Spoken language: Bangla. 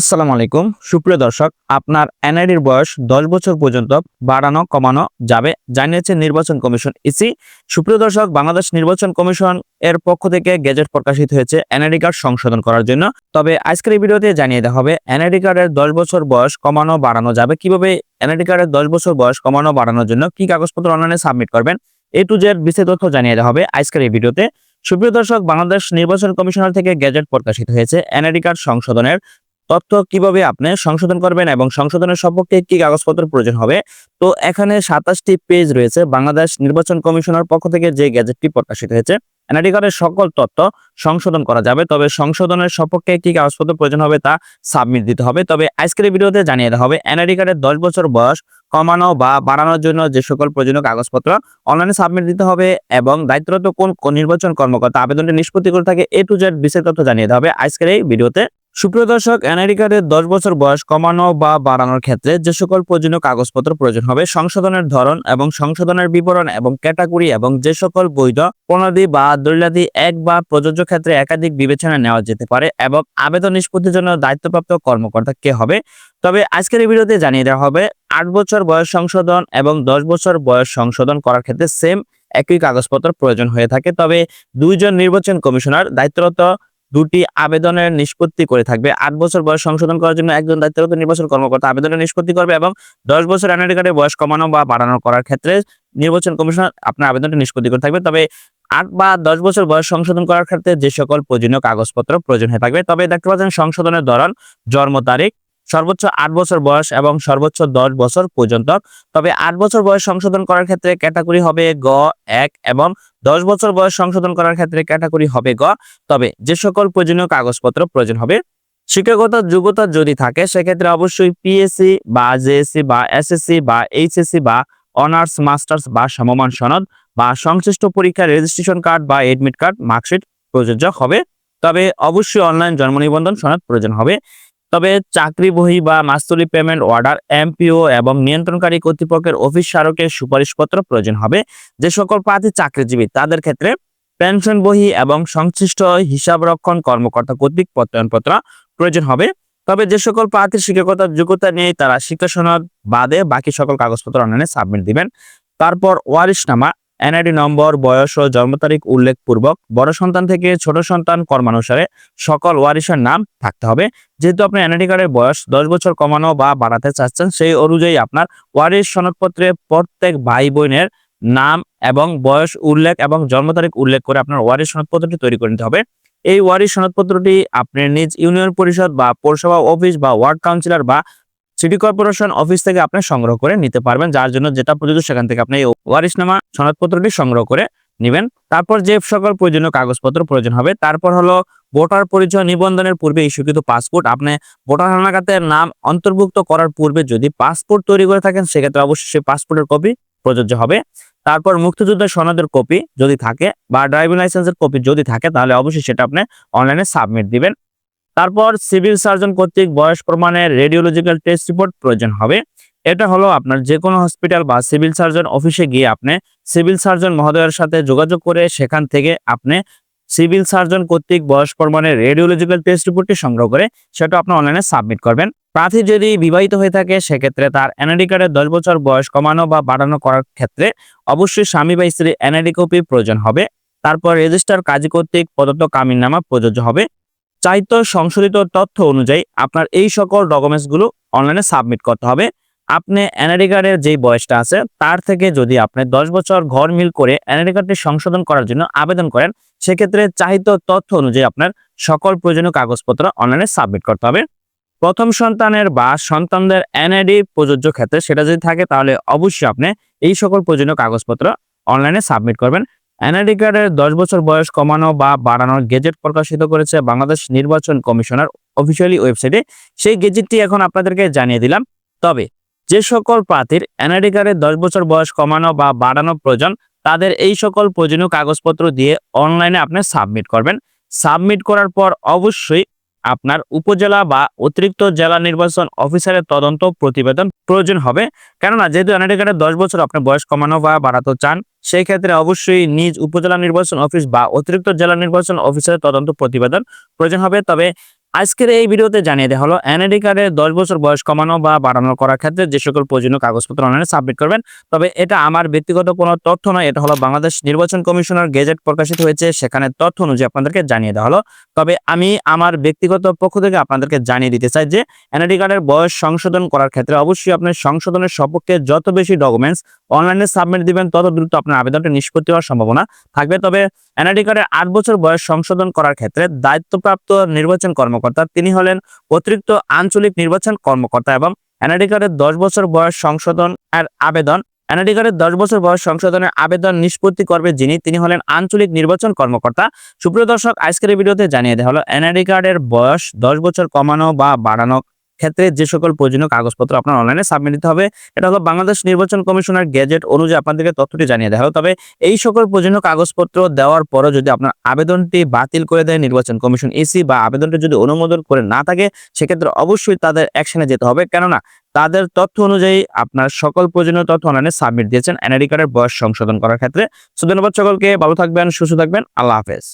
আসসালামু আলাইকুম। সুপ্রিয় দর্শক, আপনার এনআইডির বয়স দশ বছর পর্যন্ত বাড়ানো, কমানো যাবে জানিয়েছে নির্বাচন কমিশন ইসি। সুপ্রিয় দর্শক, বাংলাদেশ নির্বাচন কমিশন এর পক্ষ থেকে গেজেট প্রকাশিত হয়েছে এনআইডি কার্ড সংশোধন করার জন্য। তবে আজকের এই ভিডিওতে জানিয়ে দেওয়া হবে, এনআইডি কার্ডের দশ বছর বয়স কমানো, বাড়ানো যাবে কীভাবে? এনআইডি কার্ডের দশ বছর বয়স কমানো, বাড়ানোর জন্য কি কাগজপত্র অনলাইনে সাবমিট করবেন? এ টু জেড বিস্তারিত তথ্য জানিয়ে দেওয়া হবে আজকের এই ভিডিওতে। সুপ্রিয় দর্শক, বাংলাদেশ নির্বাচন কমিশনার থেকে গেজেট প্রকাশিত হয়েছে এনআইডি কার্ড সংশোধনের তথ্য কীভাবে আপনি সংশোধন করবেন এবং সংশোধনের সম্পর্কে কি কাগজপত্র প্রয়োজন হবে? তো এখানে সাতাশটি পেজ রয়েছে। বাংলাদেশ নির্বাচন কমিশনের পক্ষ থেকে যে গ্যাজেটটি প্রকাশিত হয়েছে, এনআইডি সকল তথ্য সংশোধন করা যাবে। তবে সংশোধনের সম্পর্কে কি কাগজপত্র প্রয়োজন হবে তা সাবমিট দিতে হবে। তবে আজকের ভিডিওতে জানিয়ে দেওয়া হবে, এনআইডি দশ বছর বয়স, কমানো বা বাড়ানোর জন্য যে সকল প্রয়োজনীয় কাগজপত্র অনলাইনে সাবমিট দিতে হবে এবং দায়িত্বরত কোন নির্বাচন কর্মকর্তা আবেদনটি নিষ্পত্তি করে থাকে, এ টু জেড বিশেষ তথ্য জানিয়ে দেওয়া হবে আজকের এই ভিডিওতে। সুপ্রিয় দর্শক এনআইডি কার্ডের দশ বছর বয়স কমানো বা বাড়ানোর ক্ষেত্রে যে সকল প্রয়োজনীয় কাগজপত্র প্রয়োজন হবে, সংশোধনের ধরন এবং সংশোধনের বিবরণ এবং ক্যাটাগরি এবং যে সকল বৈধ, প্রণালী বা দলিলাদি এক বা প্রযোজ্য ক্ষেত্রে একাধিক বিবেচনা নেওয়া যেতে পারে এবং আবেদন নিষ্পত্তির জন্য দায়িত্বপ্রাপ্ত কর্মকর্তা কে হবে? তবে আজকের এই ভিডিওতে জানিয়ে দেওয়া হবে, আট বছর বয়স সংশোধন এবং দশ বছর বয়স সংশোধন করার ক্ষেত্রে সেম একই কাগজপত্র প্রয়োজন হয়ে থাকে। তবে দুইজন নির্বাচন কমিশনার দায়িত্বরত দুটি আবেদনের নিষ্পত্তি করে থাকবে। আট বছর বয়স সংশোধন করার জন্য একজন দায়িত্বরত নির্বাচন কর্মকর্তা আবেদনের নিষ্পত্তি করবে এবং দশ বছর এনআইডি কার্ডের বয়স কমানো বা বাড়ানো করার ক্ষেত্রে নির্বাচন কমিশন আপনার আবেদনটি নিষ্পত্তি করে থাকবে। তবে আট বা দশ বছর বয়স সংশোধন করার ক্ষেত্রে যে সকল প্রয়োজনীয় কাগজপত্র প্রয়োজন হয়ে থাকবে, তবে দেখতে পাচ্ছেন সংশোধনের ধরন জন্ম তারিখ সর্বোচ্চ আট বছর বয়স এবং সর্বোচ্চ দশ বছর পর্যন্ত। তবে আট বছর বয়স সংশোধন করার ক্ষেত্রে ক্যাটাগরি হবে গ, এক এবং দশ বছর বয়স সংশোধন করার ক্ষেত্রে ক্যাটাগরি হবে গ। তবে যে সকল প্রয়োজনীয় কাগজপত্র প্রয়োজন হবে, শিক্ষাগত যোগ্যতা যদি থাকে, সেক্ষেত্রে অবশ্যই পিএসসি বা জেএসসি বা এসএসসি বা এইচএসসি বা অনার্স, মাস্টার্স বা সমমান সনদ বা সংশ্লিষ্ট পরীক্ষার রেজিস্ট্রেশন কার্ড বা এডমিট কার্ড, মার্কশিট প্রযোজ্য হবে। তবে অবশ্যই অনলাইন জন্ম নিবন্ধন সনদ প্রয়োজন হবে। তবে চাকরি বহি বা মাস্তুলি পেমেন্ট অর্ডার এমপিও এবং নিয়ন্ত্রণকারী কর্তৃপক্ষের অফিস স্মারকের সুপারিশপত্র প্রয়োজন হবে। যে সকল প্রার্থী চাকরিজীবী, তাদের ক্ষেত্রে পেনশন বহি এবং সংশ্লিষ্ট হিসাবরক্ষণ কর্মকর্তা কর্তৃক প্রত্যয়নপত্র প্রয়োজন হবে। তবে যে সকল প্রার্থীর শিক্ষকতার যোগ্যতা নেই তারা শিক্ষা সনদ বাদে বাকি সকল কাগজপত্র অনলাইনে সাবমিট দিবেন। তারপর ওয়ারিশনামা এনআইডি নম্বর, বয়স ও জন্ম তারিখ উল্লেখপূর্বক বড় সন্তান থেকে ছোট সন্তান কর্মানুসারে সকল ওয়ারিশের নাম থাকতে হবে। যেহেতু আপনার এনআইডি কার্ডের বয়স দশ বছর কমানো বা বাড়াতে চাচ্ছেন, সেই অনুযায়ী আপনার ওয়ারিশ সনদপত্রে প্রত্যেক ভাই বোনের নাম এবং বয়স উল্লেখ এবং জন্ম তারিখ উল্লেখ করে আপনার ওয়ারিশ সনদপত্রটি তৈরি করে নিতে হবে। এই ওয়ারিশ সনদপত্রটি আপনি নিজ ইউনিয়ন পরিষদ বা পৌরসভা, অফিস বা ওয়ার্ড কাউন্সিলর বা সিটি কর্পোরেশন অফিস থেকে আপনি সংগ্রহ করে নিতে পারবেন, যার জন্য যেটা প্রযোজ্য সেখান থেকে আপনি এই ওয়ারিশনামা সনদপত্রটি সংগ্রহ করে নেবেন। তারপর যে সকল প্রয়োজনীয় কাগজপত্র প্রয়োজন হবে, তারপর হলো ভোটার পরিচয় নিবন্ধনের পূর্বে ইস্যুকৃত পাসপোর্ট আপনি ভোটার হালনাগাতের নাম অন্তর্ভুক্ত করার পূর্বে যদি পাসপোর্ট তৈরি করে থাকেন, সেক্ষেত্রে অবশ্যই পাসপোর্টের কপি প্রযোজ্য হবে। তারপর মুক্তিযুদ্ধের সনদের কপি যদি থাকে বা ড্রাইভিং লাইসেন্সের কপি যদি থাকে, তাহলে অবশ্যই সেটা আপনি অনলাইনে সাবমিট দিবেন। তারপর সিভিল সার্জন কর্তৃক বয়স প্রমাণের রেডিওলজিক্যাল টেস্ট রিপোর্ট প্রয়োজন হবে। এটা হলো আপনার যে কোনো হসপিটাল বা সিভিল সার্জন অফিসে গিয়ে আপনি সিভিল সার্জন মহোদয়ের সাথে যোগাযোগ করে সেখান থেকে আপনি সিভিল সার্জন কর্তৃক বয়স প্রমাণের রেডিওলজিক্যাল টেস্ট রিপোর্টটি সংগ্রহ করে সেটা আপনি অনলাইনে সাবমিট করবেন। প্রার্থী যদি বিবাহিত হয়ে থাকে, সেক্ষেত্রে তার এনআইডি কার্ডের দশ বছর বয়স কমানো বা বাড়ানো করার ক্ষেত্রে অবশ্যই স্বামী বা স্ত্রী এনআইডি কপি প্রয়োজন হবে। তারপর রেজিস্টার কাজী কর্তৃক প্রদত্ত কামিননামা প্রযোজ্য হবে। চাইতো সংশোধিত তথ্য অনুযায়ী আপনার এই সকল ডকুমেন্টসগুলো অনলাইনে সাবমিট করতে হবে। আপনি এনআইডি কার্ডের যেই বয়সটা আছে, তার থেকে যদি আপনি দশ বছর ঘর মিল করে এনআইডি কার্ডটি সংশোধন করার জন্য আবেদন করেন, সেক্ষেত্রে চাহিত তথ্য অনুযায়ী আপনার সকল প্রয়োজনীয় কাগজপত্র অনলাইনে সাবমিট করতে হবে। প্রথম সন্তানের বা সন্তানদের এনআইডি প্রযোজ্য ক্ষেত্রে সেটা যদি থাকে, তাহলে অবশ্যই আপনি এই সকল প্রয়োজনীয় কাগজপত্র অনলাইনে সাবমিট করবেন। এনআইডি কার্ডের দশ বছর বয়স কমানো বা বাড়ানোর গেজেট প্রকাশিত করেছে বাংলাদেশ নির্বাচন কমিশনার অফিসিয়ালি ওয়েবসাইটে। সেই গেজেটটি এখন আপনাদেরকে জানিয়ে দিলাম। তবে যে সকল প্রার্থীর এনআইডি দশ বছর বয়স কমানো বা বাড়ানো প্রয়োজন, তাদের এই সকল প্রয়োজনীয় কাগজপত্র দিয়ে অনলাইনে আপনি সাবমিট করবেন। সাবমিট করার পর অবশ্যই আপনার উপজেলা বা অতিরিক্ত জেলা নির্বাচন অফিসারের তদন্ত প্রতিবেদন প্রয়োজন হবে। কেননা, যেহেতু এনআইডি কার্ডে দশ বছর আপনি বয়স কমানো বা বাড়াতে চান, সেই ক্ষেত্রে অবশ্যই নিজ উপজেলা নির্বাচন অফিস বা অতিরিক্ত জেলা নির্বাচন অফিসারের তদন্ত প্রতিবেদন প্রয়োজন হবে। তবে আজকের এই ভিডিওতে জানিয়ে দেওয়া হলো, এনআইডি কার্ডের দশ বছর বয়স কমানো বা বাড়ানো করার ক্ষেত্রে যে সকল প্রয়োজনীয় কাগজপত্র অনলাইনে সাবমিট করবেন। তবে এটা আমার ব্যক্তিগত কোনো তথ্য নয়, এটা হলো বাংলাদেশ নির্বাচন কমিশনের গেজেট প্রকাশিত হয়েছে, সেখানে তথ্য অনুযায়ী আপনাদেরকে জানিয়ে দেওয়া হলো। তবে আমি আমার ব্যক্তিগত পক্ষ থেকে আপনাদেরকে জানিয়ে দিতে চাই যে, এনআইডি কার্ডের বয়স সংশোধন করার ক্ষেত্রে অবশ্যই আপনার সংশোধনের সপক্ষে যত বেশি ডকুমেন্টস অনলাইনে সাবমিট দিবেন, তত দ্রুত আপনার আবেদনটা নিষ্পত্তি হওয়ার সম্ভাবনা থাকবে। তবে এনআইডি কার্ডের আট বছর বয়স সংশোধন করার ক্ষেত্রে দায়িত্বপ্রাপ্ত নির্বাচন কর্মকর্তা তিনি হলেন অতিরিক্ত আঞ্চলিক নির্বাচন কর্মকর্তা এবং এনআইডি কার্ডের দশ বছর বয়স সংশোধন এর আবেদন। এনআইডি কার্ডের দশ বছর বয়স সংশোধনের আবেদন নিষ্পত্তি করবে যিনি, তিনি হলেন আঞ্চলিক নির্বাচন কর্মকর্তা। সুপ্রিয় দর্শক, আজকের ভিডিওতে জানিয়ে দেওয়া হলো এনআইডি কার্ডের বয়স দশ বছর কমানো বা বাড়ানো ক্ষেত্রে যে সকল প্রয়োজনীয় কাগজপত্র আপনার অনলাইনে সাবমিট দিতে হবে, এটা হলো বাংলাদেশ নির্বাচন কমিশনের গেজেট অনুযায়ী আপনাদেরকে তথ্যটি জানিয়ে দেওয়া তবে এই সকল প্রয়োজনীয় কাগজপত্র দেওয়ার পরও যদি আপনার আবেদনটি বাতিল করে দেয় নির্বাচন কমিশন এসি বা আবেদনটি যদি অনুমোদন করে না থাকে, সেক্ষেত্রে অবশ্যই তাদের অ্যাকশনে যেতে হবে। কেননা তাদের তথ্য অনুযায়ী আপনার সকল প্রয়োজনীয় তথ্য অনলাইনে সাবমিট দিয়েছেন এনআইডি কার্ডের বয়স সংশোধন করার ক্ষেত্রে। সো ধন্যবাদ সকলকে, ভালো থাকবেন, সুস্থ থাকবেন, আল্লাহ হাফেজ।